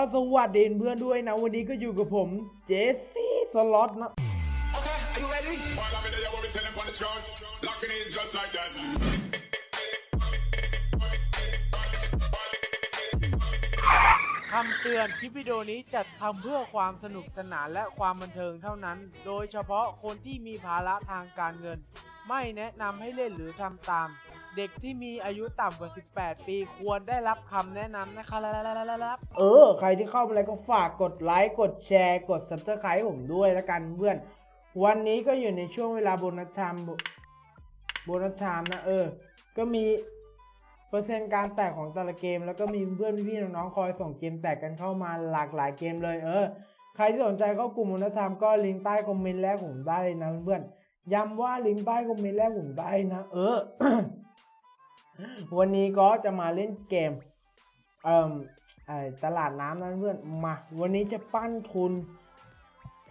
สวัสดีเพื่อนด้วยนะ วันนี้ก็อยู่กับผมเจสซี่สล็อตนะ Okay, are you ready? While I'm in there, what we tell them on the chart. Locking in just like that. คำเตือนคลิปวิดีโอนี้จัดทำเพื่อความสนุกสนานและความบันเทิงเท่านั้น โดยเฉพาะคนที่มีภาระทางการเงิน ไม่แนะนำให้เล่นหรือทำตามเด็กที่มีอายุต่ำกว่า 18 ปีควรได้รับคำแนะนำนะครับเออ ใครที่เข้ามาแล้วก็ฝากกดไลค์กดแชร์ กด subscribe ให้ผมด้วยล้วกันเพื่อน วันนี้ก็อยู่ในช่วงเวลาโบนัสชามโบนัสชามนะ เออ ก็มีเปอร์เซ็นต์การแตกของแต่ละเกม แล้วก็มีเพื่อนพี่ๆน้องๆคอยส่งเกมแตกกันเข้ามาหลากหลายเกมเลยเออ ใครที่สนใจเข้ากลุ่มโบนัสชามก็ลิงก์ใต้คอมเมนต์แรกผมได้เลยนะเพื่อนๆย้ำว่าลิงก์ใต้คอมเมนต์แรกผมได้นะ เออ วันนี้ก็จะมาเล่นเกมเอ่อตลาดน้ำนั้นเพื่อนมา วันนี้จะปั้นทุน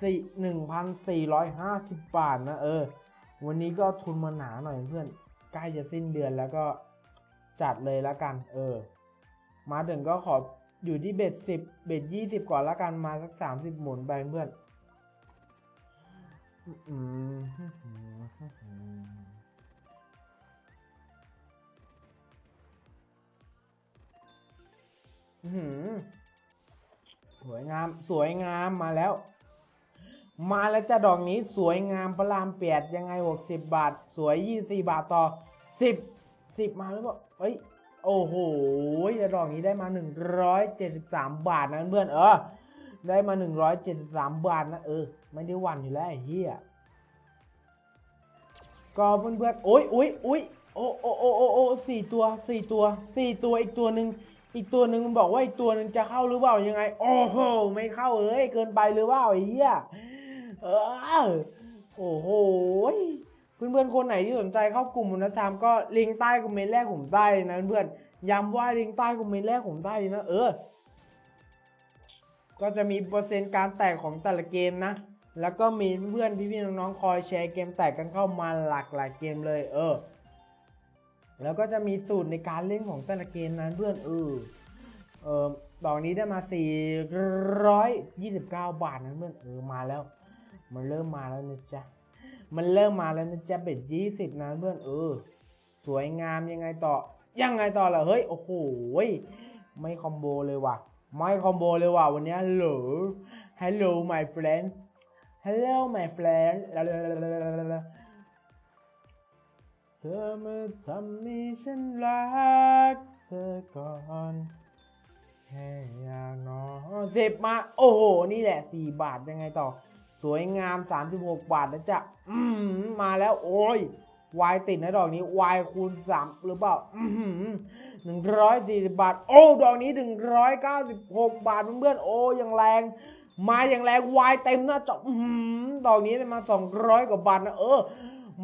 สี่หนึ่งพันสี่ร้อยห้าสิบบาทนะเออ วันนี้ก็ทุนมาหนาหน่อยเพื่อน ใกล้จะสิ้นเดือนแล้วก็จัดเลยแล้วกัน เออ มาถึงก็ขออยู่ที่เบ็ดสิบเบ็ดยี่สิบก่อนแล้วกันมาสักสามสิบหมุนไปเพื่อน อืม สวยงาม สวยงามมาแล้ว มาแล้วจ้ะดอกนี้สวยงามพระรามเปียดยังไงหกสิบบาท สวยยี่สี่บาทต่อสิบสิบมาหรือเปล่าเอ้ย โอ้โหแต่ดอกนี้ได้มาหนึ่งร้อยเจ็ดสิบสามบาทนะเพื่อนเออ ได้มาหนึ่งร้อยเจ็ดสิบสามบาทนะเออ ไม่ได้วันอยู่แล้วไอ้เหี้ยก็เพื่อนๆโอ้ยโอ้ยโอ้ยโอ้โอ้โอ้โอ้โอ้สี่ตัวสี่ตัวสี่ตัวอีกตัวหนึ่ง อีกตัวหนึ่งมันบอกว่าอีกตัวหนึ่งจะเข้าหรือเปล่ายังไง โอ้โห ไม่เข้าเอ้ยเกินไปหรือเปล่าไอ้เหี้ยเออโอ้โหเพื่อนๆคนไหนที่สนใจเข้ากลุ่มมุนธรรมก็ลิงก์ใต้คอมเมนต์แรกผมได้นะเพื่อนย้ำว่าลิงก์ใต้คอมเมนต์แรกผมได้เลยนะเออ ก็จะมีเปอร์เซ็นต์การแตกของแต่ละเกมนะ แล้วก็มีเพื่อนพี่ๆน้องๆคอยแชร์เกมแตกกันเข้ามาหลากหลายเกมเลย เออ แล้วก็จะมีสูตรในการเล่นของแต่ละเกมนั้นเพื่อนเออเออดอกนี้ได้มา 429 บาทนะเพื่อนเออมาแล้ว มันเริ่มมาแล้วนะจ๊ะมันเริ่มมาแล้วนะจ๊ะเบ็ด20นะเพื่อนเออ สวยงามยังไงต่อ ยังไงต่อล่ะเฮ้ยโอ้โหไม่คอมโบเลยว่ะ ไม่คอมโบเลยว่ะวันนี้ฮัลโหล Hello my friend Hello my friend เธอมาทำให้ฉันรักเธอก่อน แค่อยากนอนสิบมา โอ้โห นี่แหละ 4 บาทยังไงต่อ สวยงาม 36 บาทนะจ๊ะ อืมมาแล้วโอ้ยวายติดนะดอกนี้วายคูณ3หรือเปล่าอืมหนึ่งร้อยสี่สิบบาท โอ้ ดอกนี้ถึงร้อยเก้าสิบหกบาทเพื่อนๆโอ้ยังแรง มาอย่างแรงวายเต็มหน้าจอดอกนี้มาสองร้อยกว่าบาทนะเออ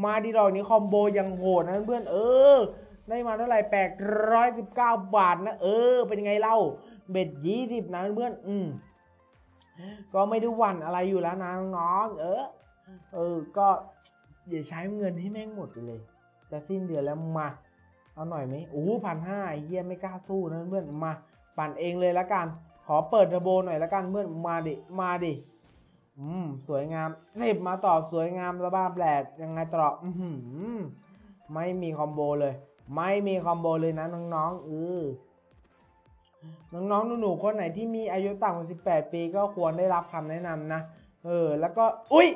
มาดีดอกนี้คอมโบยังโหดนะเพื่อนเออ ได้มาเท่าไหร่แปดร้อยสิบเก้าบาทนะ เออ เป็นไงเล่า เบ็ดยี่สิบนะเพื่อนอืมก็ไม่ได้หวั่นอะไรอยู่แล้วนะน้องเออ เออ ก็อย่าใช้เงินให้แม่งหมดไปเลย จะสิ้นเดือนแล้วมา เอาหน่อยไหมโอ้พันห้าเฮียไม่กล้าสู้นะเพื่อนมา ปั่นเองเลยละกัน ขอเปิดเทอร์โบหน่อยละกันเพื่อนมาดิ มาดิ อืม สวยงามสิบมาต่อสวยงามระบ้าแปลกยังไงต่ออือหือไม่มีคอมโบเลย ไม่มีคอมโบเลยนะน้องๆเออน้องๆหนูๆคนไหนที่มีอายุต่ำกว่า18 ปีก็ควรได้รับคำแนะนำนะ เออ แล้วก็ อุ้ย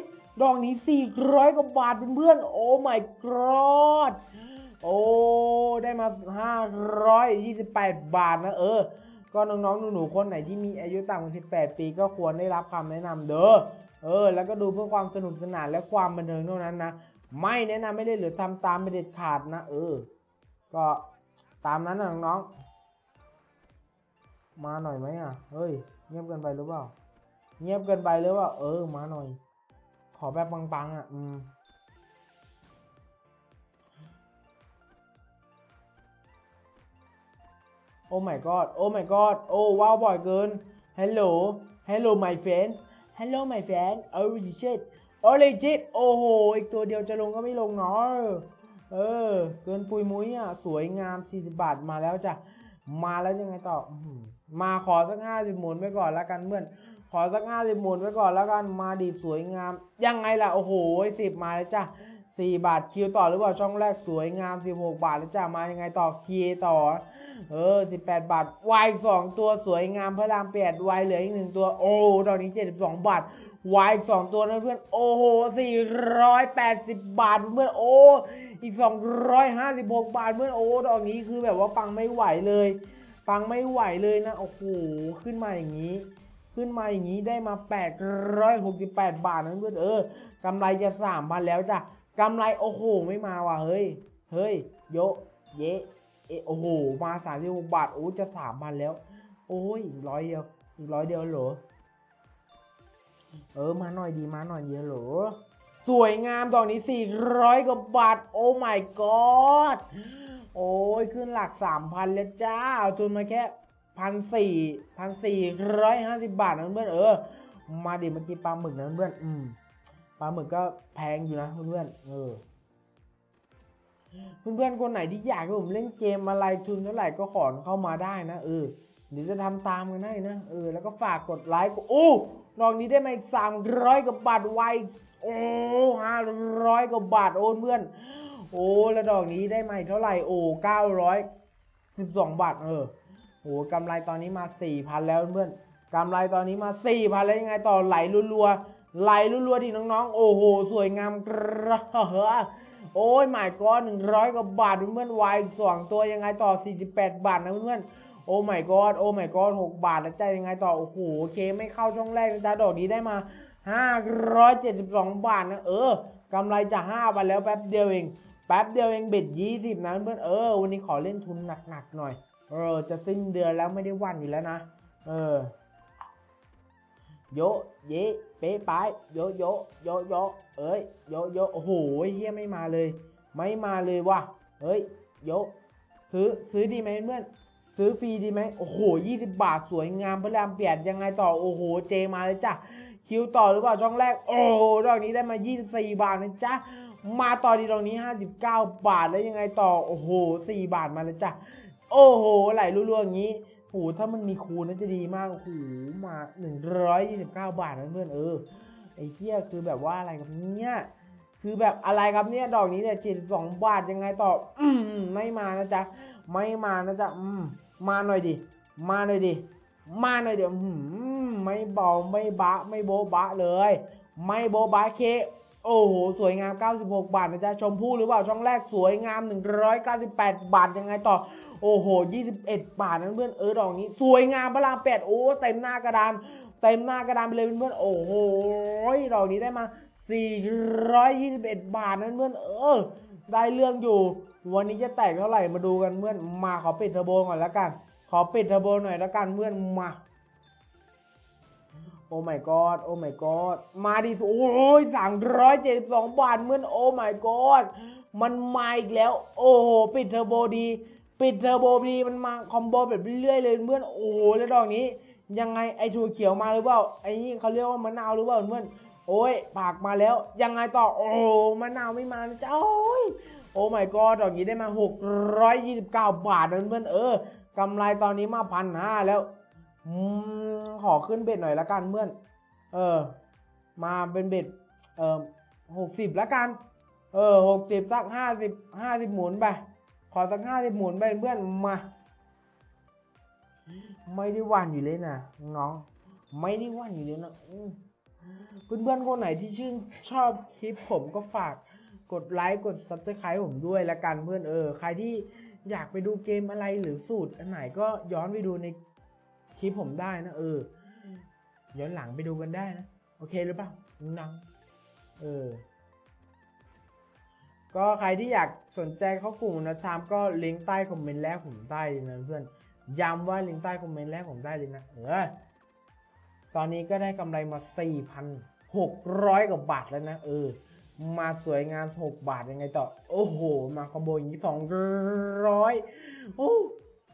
ดอกนี้ 400 กว่าบาทเพื่อนๆ โอ้ my god โอ้ ได้มา 528 บาทนะ เออ ก็น้องๆหนูๆคนไหนที่มีอายุต่ำกว่า 18 ปี ก็ควรได้รับคำแนะนำเด้อ เออ แล้วก็ดูเพื่อความสนุกสนานและความบันเทิงเท่านั้นนะ ไม่แนะนำไม่ได้หรือทำตามไม่เด็ดขาดนะ เออ ก็ตามนั้นนะน้องๆ มาหน่อยไหมอะ เฮ้ย เงียบเกินไปหรือเปล่า เงียบเกินไปหรือเปล่า เออ มาหน่อย ขอแบบปังๆอะ อืม โอ้ my god โอ้ my god โอ้ว้าวบ่อยเกิน hello hello my friend hello my friend oh shit oh legit โอ้โหอีกตัวเดียวจะลงก็ไม่ลงเนาะเออ เกินปุยมุ้ยอะ สวยงาม 40 บาทมาแล้วจ้ะ มาแล้วยังไงต่อ มาขอสักห้าสิบหมุนไว้ก่อนแล้วกันเพื่อน ขอสักห้าสิบหมุนไว้ก่อนแล้วกัน มาดีสวยงาม ยังไงล่ะ โอ้โหสิบมาแล้วจ้ะสี่บาทคิวต่อหรือเปล่าช่องแรกสวยงามสิบหกบาทแล้วจ้ะ มายังไงต่อคีต่อ เออสิบแปดบาทวายสองตัวสวยงามพระรามแปดวายเหลืออีกหนึ่งตัว โอ้ตอนนี้เจ็ดสิบสองบาทวายสองตัวนะเพื่อน โอ้โหสี่ร้อยแปดสิบบาทเพื่อน โอ้ อีกสองร้อยห้าสิบหกบาทเพื่อน โอ้ดอกนี้คือแบบว่าปังไม่ไหวเลย ปังไม่ไหวเลยนะ โอ้โห ขึ้นมาอย่างนี้ ขึ้นมาอย่างนี้ได้มา 868 บาทนะเพื่อน เออกำไรจะ3,000แล้วจ้ะกำไร โอ้โห ไม่มาว่ะ เฮ้ย เฮ้ย โยะเยะ เอโอ้โห มา36บาท โอ้จะ3,000แล้ว โอ้ยร้อยเดียวอีกร้อยเดียวเหรอ เออ มาหน่อยดี มาหน่อยเดียวเหรอ สวยงามดอกนี้400กว่าบาท โอ้ my god โอ้ย ขึ้นหลัก3,000แล้วจ้า เอาทุนมาแค่พันสี่พันสี่ร้อยห้าสิบบาทนะเพื่อนเออ มาดิเมื่อกี้ปลาหมึกนะเพื่อนอืมปลาหมึกก็แพงอยู่นะเพื่อนเออ เพื่อนๆคนไหนที่อยากให้ผมเล่นเกมอะไรทุนเท่าไหร่ก็ขอเข้ามาได้นะ เออเดี๋ยวจะทำตามกันได้นะ เออ แล้วก็ฝากกดไลค์โอ้ดอกนี้ได้มาอีกสามร้อยกว่าบาทไวโอ้ห้าร้อยกว่าบาทโอนเพื่อนโอ้แล้วดอกนี้ได้มาอีกเท่าไหร่โอ้เก้าร้อยสิบสองบาทเออโอ้กำไรตอนนี้มาสี่พันแล้วเพื่อนกำไรตอนนี้มาสี่พันแล้วยังไงต่อไหลรัวๆไหลรัวๆที่น้องๆ โอ้โห สวยงามกระเฮ้อ โอ้ยหมายก้อนหนึ่งร้อยกว่าบาทเพื่อนๆวายสองตัวยังไงต่อสี่สิบแปดบาทนะเพื่อนๆโอ้ไม่กอดโอ้ไม่กอดหกบาทแล้วใจยังไงต่อ โอ้โหโอเคไม่เข้าช่องแรกนะจ๊ะดอกนี้ได้มาห้าร้อยเจ็ดสิบสองบาทนะ เออกำไรจะห้าพันแล้วแป๊บเดียวเอง แป๊บเดียวเองเบ็ดยี่สิบนะเพื่อนๆเออ วันนี้ขอเล่นทุนหนักๆหน่อย เออ จะสิ้นเดือนแล้วไม่ได้วันอยู่แล้วนะ เออ โยะเยเป๊ะปายโยะโยะโยะโยะเอ้ยโยะโยะโอ้โหเฮียไม่มาเลย ไม่มาเลยว่ะเฮ้ยโยะซื้อซื้อดีไหมเพื่อนซื้อฟรีดีไหมโอ้โหยี่สิบบาทสวยงามพระรามเปลี่ยนยังไงต่อโอ้โหเจมาเลยจ้ะคิวต่อหรือเปล่าช่องแรก โอ้หดอกนี้ได้มา 24 บาทนะจ๊ะ มาต่อดีดอกนี้ 59 บาทแล้วยังไงต่อ โอ้โห 4 บาทมาแล้วจ้ะ โอ้โห ไหลรัวๆอย่างนี้ โหถ้ามันมีคูณน่าจะดีมากโอ้โหมา129บาทนะเพื่อนเออไอ้เหี้ยคือแบบว่าอะไรครับเนี่ยคือแบบอะไรครับเนี่ยดอกนี้เนี่ย72บาทยังไงต่ออืมไม่มานะจ๊ะไม่มานะจ๊ะอืมมาหน่อยดิมาหน่อยดิมาหน่อยเดี๋ยวไม่เบาไม่บะไม่โบบะเลย ไม่โบบะเค โอ้โห สวยงาม 96 บาทนะจ๊ะ ชมพู่หรือเปล่า ช่องแรกสวยงาม 198 บาท ยังไงต่อ โอ้โห 21 บาทนะเพื่อนเออดอกนี้ สวยงามพระรามแปดโอ้ เต็มหน้ากระดาน เต็มหน้ากระดานไปเลยเพื่อนโอ้โห ดอกนี้ได้มา 421 บาทนะเพื่อนเออ ได้เรื่องอยู่ วันนี้จะแตกเท่าไหร่มาดูกันเพื่อน มาขอปิดเทอร์โบก่อนแล้วกัน ขอปิดเทอร์โบหน่อยแล้วกันเพื่อนมา โอ้ my god โอ้ my god มาดิโอ้ยสามร้อยเจ็ดสิบสองบาทเหมือนโอ้ my god มันมาอีกแล้ว โอ้โห ปิดเทอร์โบดี ปิดเทอร์โบดี มันมาคอมโบแบบเรื่อยๆเลยเพื่อน โอ้โห แล้วดอกนี้ ยังไงไอถั่วเขียวมาหรือเปล่า ไอ้นี่เขาเรียกว่ามะนาวหรือเปล่าเพื่อน โอ้ย ปากมาแล้ว ยังไงต่อ โอ้มะนาวไม่มานะจ้าโอ้ย โอ้ my god ดอกนี้ได้มา 629 บาทนะเพื่อนเออกำไรตอนนี้มาพันห้าแล้ว อืมขอขึ้นเบ็ดหน่อยละกันเพื่อน เออ มาเป็นเบ็ด เออหกสิบละกัน เออหกสิบสักห้าสิบห้าสิบหมุนไป ขอสักห้าสิบหมุนไปเพื่อนมา ไม่ได้วันอยู่เลยนะน้องไม่ได้วันอยู่เลยนะอืมเพื่อนคนไหนที่ชื่นชอบคลิปผมก็ฝากกดไลค์กด subscribe ผมด้วยละกันเพื่อนเออ ใครที่อยากไปดูเกมอะไรหรือสูตร อันไหนก็ย้อนไปดูใน คลิปผมได้นะเออย้อนหลังไปดูกันได้นะ โอเคหรือเปล่าน้องเออ ก็ใครที่อยากสนใจเข้ากลุ่มนะทามก็ลิงก์ใต้คอมเมนต์แรกผมได้เลยนะเพื่อนย้ำว่าลิงก์ใต้คอมเมนต์แรกผมได้เลยนะเออตอนนี้ก็ได้กำไรมา 4,600 กว่าบาทแล้วนะ เออ มาสวยงาม 6 บาทยังไงต่อ โอ้โห มาคอมโบอย่างนี้200 โอ้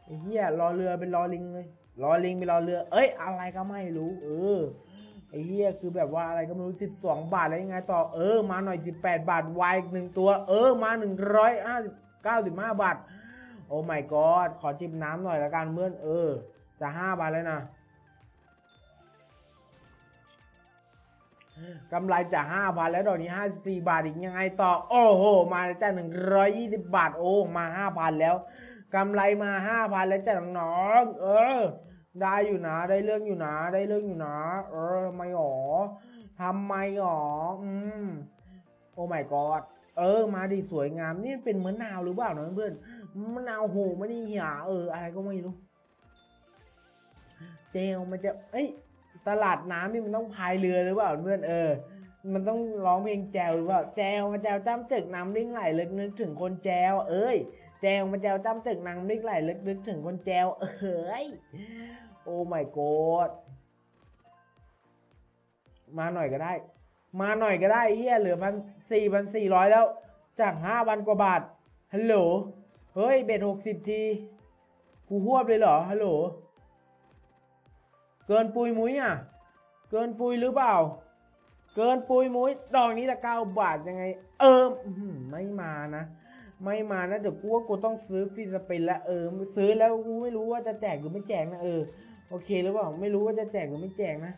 ไอ้เหี้ยรอเรือเป็นรอลิงเลย รอลิงเป็นรอเรือ เอ้ย อะไรก็ไม่รู้ เออไอ้เหี้ยคือแบบว่าอะไรก็ไม่รู้12บสองบาทแล้วยังไงต่อเออมาหน่อย18บาทวายหนึ่งตัว เออมา195บเก้าสิบห้าบาท โอ้ my god ขอจิบน้ำหน่อยละกันเพื่อนเออ จะห้าบาทแล้วนะกำไรจะห้าบาทแล้วดอกนี้ห้าสี่บาทอีกยังไงต่อ โอ้โห มาแจ้าหนึ่งร้อยยี่สิบบาทโอ้มาห้าพันแล้ว กำไรมาห้าพันแล้วจ้าน้องๆเออ ได้อยู่นะ ได้เรื่องอยู่นะ ได้เรื่องอยู่นะ เออทำไมหรอทำไมหรออืมโอ้ my god เออ มาดิสวยงาม นี่เป็นมะนาวหรือเปล่าเนะเพื่อนมะนาวโหไม่นี่เหี่ยเออ อะไรก็ไม่รู้ เจลมันจะ เอ้ย ตลาดน้ำนี่มันต้องพายเรือหรือเปล่าเพื่อน เออ มันต้องร้องเพลงแจวหรือเปล่า แจวมาแจวจ้ำจึกน้ำลิ่งไหลลึกนึกถึงคนแจว เอ้ย จวมาแจวจำจึกน้ำลิ่งไหลลึกนึกถึงคนแจวเอ้ย โอ้ my god มาหน่อยก็ได้ มาหน่อยก็ได้เฮียเหลือพันสี่พันสี่ร้อยแล้ว จากห้าพันกว่าบาท ฮัลโหล เฮ้ย เบ็ดหกสิบที กูหวบเลยเหรอ ฮัลโหล เกินปุยมุ้ยอะ เกินปุยหรือเปล่า เกินปุยมุ้ย ดอกนี้ละเก้าบาทยังไง เออไม่มานะ ไม่มานะเดี๋ยวกูว่ากูต้องซื้อฟรีสปินล้วเออซื้อแล้วกูไม่รู้ว่าจะแจกหรือไม่แจกนะเออโอเคหรือเปล่าไม่รู้ว่าจะแจกหรือไม่แจกนะ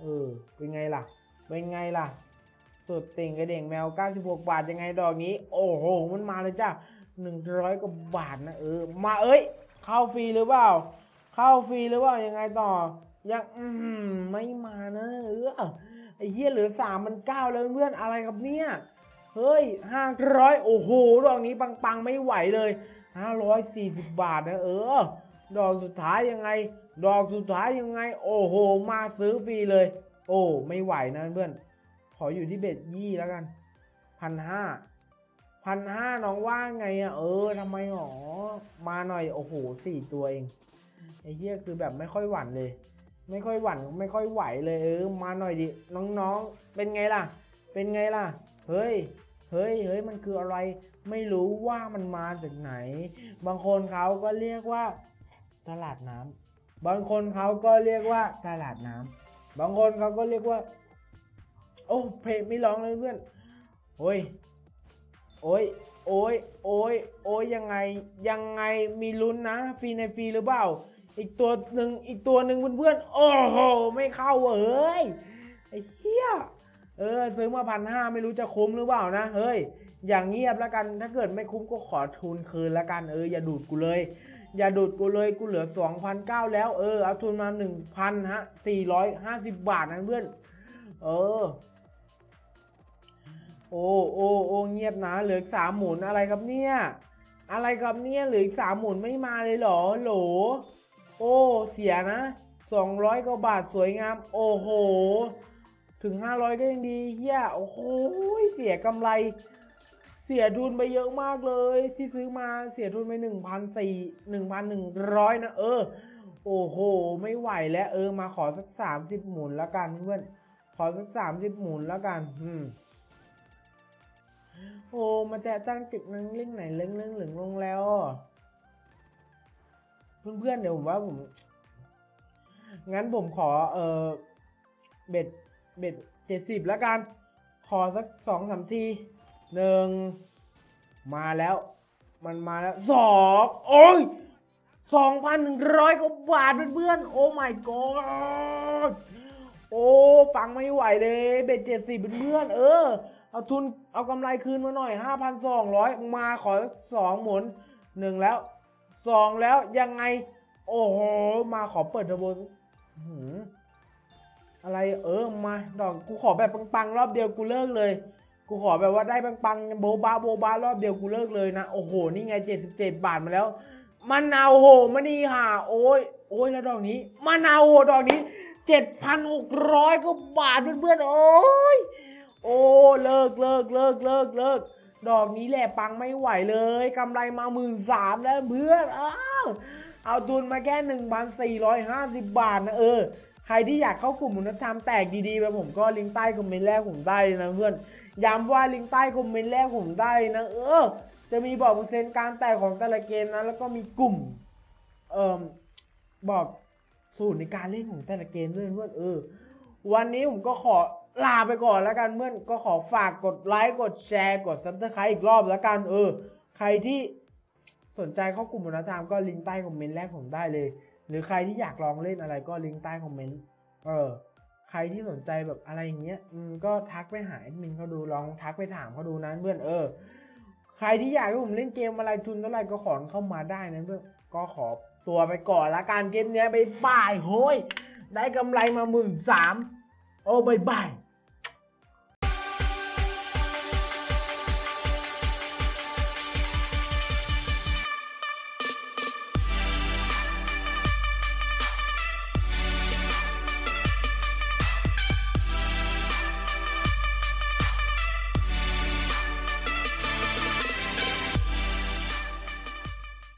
เออ เป็นไงล่ะ เป็นไงล่ะสุดติ่งกระเด่งแมว 96 บาทยังไงดอกนี้ โอ้โห มันมาเลยจ้า100 กว่าบาทนะเออ มาเอ้ย เข้าฟรีหรือเปล่า เข้าฟรีหรือเปล่ายังไงต่อ ยังอืมไม่มานะเออไอ้เหี้ยเหลือสามมันเก้าแล้วเพื่อนอะไรครับเนี่ย เฮ้ยห้าร้อยโอ้โหดอกนี้ปังๆไม่ไหวเลยห้าร้อยสี่สิบบาทนะเออ ดอกสุดท้ายยังไง ดอกสุดท้ายยังไง โอ้โห มาซื้อฟรีเลย โอ้ไม่ไหวนะเพื่อนขออยู่ที่เบ็ดยี่แล้วกันพันห้าพันห้าน้องว่าไงอะเออทำไมหรอมาหน่อยโอ้โหสี่ตัวเองไอ้เหี้ยคือแบบไม่ค่อยหวั่นเลย ไม่ค่อยหวั่นไม่ค่อยไหวเลยเออมาหน่อยดิน้องๆ เป็นไงล่ะ เป็นไงล่ะ เฮ้ย เฮ้ยเฮ้ยมันคืออะไรไม่รู้ว่ามันมาจากไหน บางคนเขาก็เรียกว่าตลาดน้ำบางคนเขาก็เรียกว่าตลาดน้ำบางคนเขาก็เรียกว่า โอ้เพลงไม่ร้องเลยเพื่อนโอ้ยโอ้ยโอ้ยโอ้ยโอ้ยยังไงยังไงมีลุ้นนะ ฟรีในฟรีหรือเปล่า อีกตัวหนึ่งอีกตัวหนึ่งเพื่อนๆโอ้โหไม่เข้าเว้ยไอ้เหี้ย เออซื้อมาพันห้าไม่รู้จะคุ้มหรือเปล่านะ เฮ้ย อย่างเงียบแล้วกัน ถ้าเกิดไม่คุ้มก็ขอทุนคืนแล้วกัน เอออย่าดูดกูเลย อย่าดูดกูเลยกูเหลือสองพันเก้าแล้ว เออเอาทุนมาหนึ่งพันฮะสี่ร้อยห้าสิบบาทนะเพื่อน เออ โอ้โอ้โอ้เงียบนะ เหลืออีกสามหมุนอะไรครับเนี่ย อะไรครับเนี่ยเหลืออีกสามหมุนไม่มาเลยเหรอโหล โอ้ เสียนะสองร้อยกว่าบาทสวยงาม โอ้โห ถึงห้าร้อยก็ยังดีเฮียโอ้โหเสียกำไร เสียทุนไปเยอะมากเลย ที่ซื้อมาเสียทุนไปหนึ่งพันสี่หนึ่งพันหนึ่งร้อยนะ เออ โอ้โห ไม่ไหวแล้วเออ มาขอสักสามสิบหมุนแล้วกันเพื่อน ขอสักสามสิบหมุนแล้วกัน อืมโอ้มาแจะจ้างจุดนึงเล่งไหนเล่งเล่งหลงลงแล้วอะเพื่อนๆเดี๋ยวผมว่าผม งั้นผมขอเออเบ็ด เบ็ดเจ็ดสิบแล้วกัน ขอสักสองสามทีหนึ่งมาแล้ว มันมาแล้วสองโอ้ยสองพันหนึ่งร้อยกว่าบาทเพื่อนๆโอ้ my god โอ้ฟังไม่ไหวเลย เบ็ดเจ็ดสิบเพื่อนเออ เอาทุนเอากำไรคืนมาหน่อยห้าพันสองร้อยมาขอสองหมุนหนึ่งแล้วสองแล้วยังไง โอ้โห มาขอเปิดเทอร์โบอื้อหือ อะไรเออมาดอกกูขอแบบปังๆรอบเดียวกูเลิกเลย กูขอแบบว่าได้ปังๆโบบาโบบารอบเดียวกูเลิกเลยนะโอ้โหนี่ไงเจ็ดสิบเจ็ดบาทมาแล้วมะนาวโหมานี่ห่าโอ้ยโอ้ยแล้วดอกนี้มะนาวโหดอกนี้เจ็ดพันหกร้อยก็บาทเพื่อนๆโอ้ยโอ้เลิกเลิกเลิกเลิกเลิกดอกนี้แหละปังไม่ไหวเลยกำไรมาหมื่นสามแล้วเพื่อนอ้าวเอาทุนมาแค่หนึ่งพันสี่ร้อยห้าสิบบาทนะเออ ใครที่อยากเข้ากลุ่มมุนธรรมแตกดีๆไปผมก็ลิงก์ใต้คอมเมนต์แรกผมได้เลยนะเพื่อนย้ำว่าลิงก์ใต้คอมเมนต์แรกผมได้นะ เออ จะมีบอกเปอร์เซ็นต์การแตกของแต่ละเกมนะแล้วก็มีกลุ่ม เอ่อบอกสูตรในการเล่นของแต่ละเกมด้วยเพื่อนเออ วันนี้ผมก็ขอลาไปก่อนแล้วกันเพื่อนก็ขอฝากกดไลค์กดแชร์กดซับสไครต์อีกรอบแล้วกันเออ ใครที่สนใจเข้ากลุ่มวัฒนธรรมก็ลิงก์ใต้คอมเมนต์แรกผมได้เลย หรือใครที่อยากลองเล่นอะไรก็ลิงก์ใต้คอมเมนต์เออใครที่สนใจแบบอะไรอย่างเงี้ยก็ทักไปหาแอดมินเขาดูลองทักไปถามเขาดูนะเพื่อนเออ ใครที่อยากให้ผมเล่นเกมอะไรทุนเท่าไหร่ก็ขอเข้ามาได้นะเพื่อนก็ขอตัวไปก่อนละกันเกมเนี้ยไปบ่ายโฮ้ยได้กำไรมาหมื่นสามโอ้บายบาย